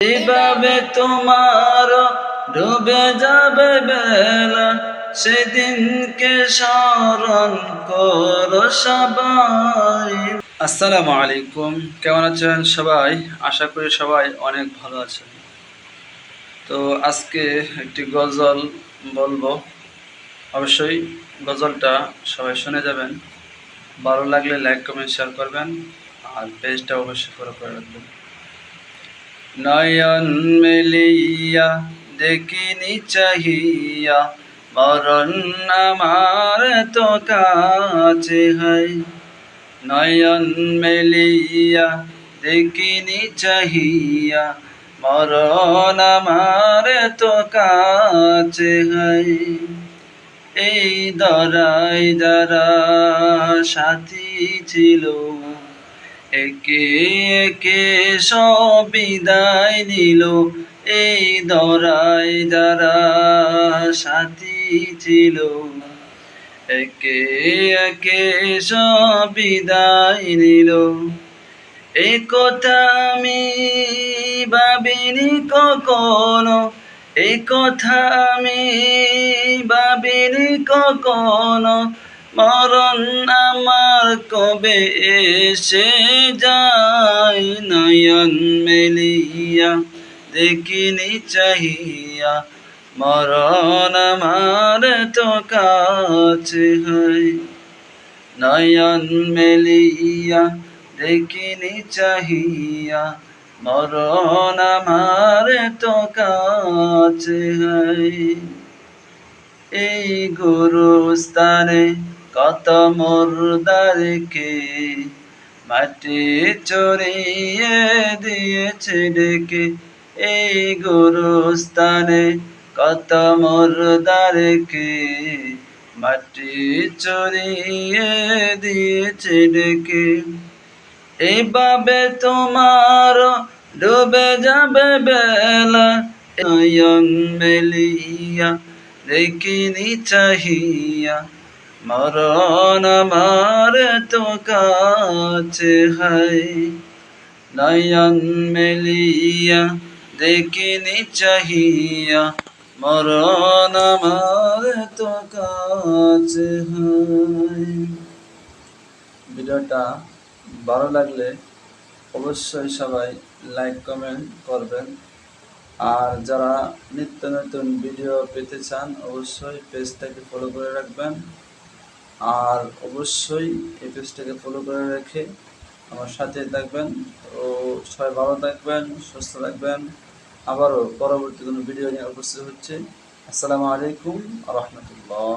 এভাবে তোমার ডুবে যাবে বেলা, সেদিনকে স্মরণ করো সবাই। আসসালামু আলাইকুম। কেমন আছেন সবাই? আশা করি সবাই অনেক ভালো আছেন। তো আজকে একটি গজল বলব। অবশ্যই গজলটা সবাই শুনে যাবেন। ভালো লাগলে লাইক, কমেন্ট শেয়ার করবেন। আর পেজটা অবশ্যই ফলো করে রাখবেন। নয়ন মেলিয়া, দেখিনি চাহিয়া, মরণ আমার তো কাছে হয়। নয়ন মেলিয়া, দেখিনি চাহিয়া, মরণ আমার তো কাছে হয়। এই দরাই যারা সাথী ছিল একে একে সব বিদায় নিল এই দরাই যারা সাথী ছিল। একে একে সব বিদায় নিল। এই কথা আমি ভাবিনি কখনো এই কথা আমি ভাবিনি কখনো। মরণ আমার কবে এসে যায় নয়ন মেলিয়া? দেখিনি চাহিয়া, মরণ আমার তো কাছে হয়। নয়ন মেলিয়া, দেখিনি চাহিয়া, মরণ আমার তো কাছে হয়। এই গুরুস্থানে কত মুর্দারকে মাটি চড়িয়ে দিয়েছে ডেকে। এই গুরুস্থানে কত মুর্দারকে মাটি চড়িয়ে দিয়েছে ডেকে। এইভাবে তোমার ডুবে যাবে বেলা মেলিয়া দেখিনি চাহিয়া। মরণ আমার তো কাছে হাই নয়ন মেলিয়া দেখিনি চাহিয়া, মরণ আমার তো কাছে হাই ভিডিওটা ভালো লাগলে অবশ্যই সবাই লাইক কমেন্ট করবেন। আর যারা নিত্য নতুন ভিডিও পেতে চান, অবশ্যই পেজটাকে ফলো করে রাখবেন। আর অবশ্যই এই পেজটাকে ফলো করে রেখে আমার সাথে থাকবেন ও সবাই ভালো থাকবেন, সুস্থ থাকবেন। আবারও পরবর্তী কোনো ভিডিও নিয়ে উপস্থিত হচ্ছে। আসসালামু আলাইকুম রহমতুল্লাহ।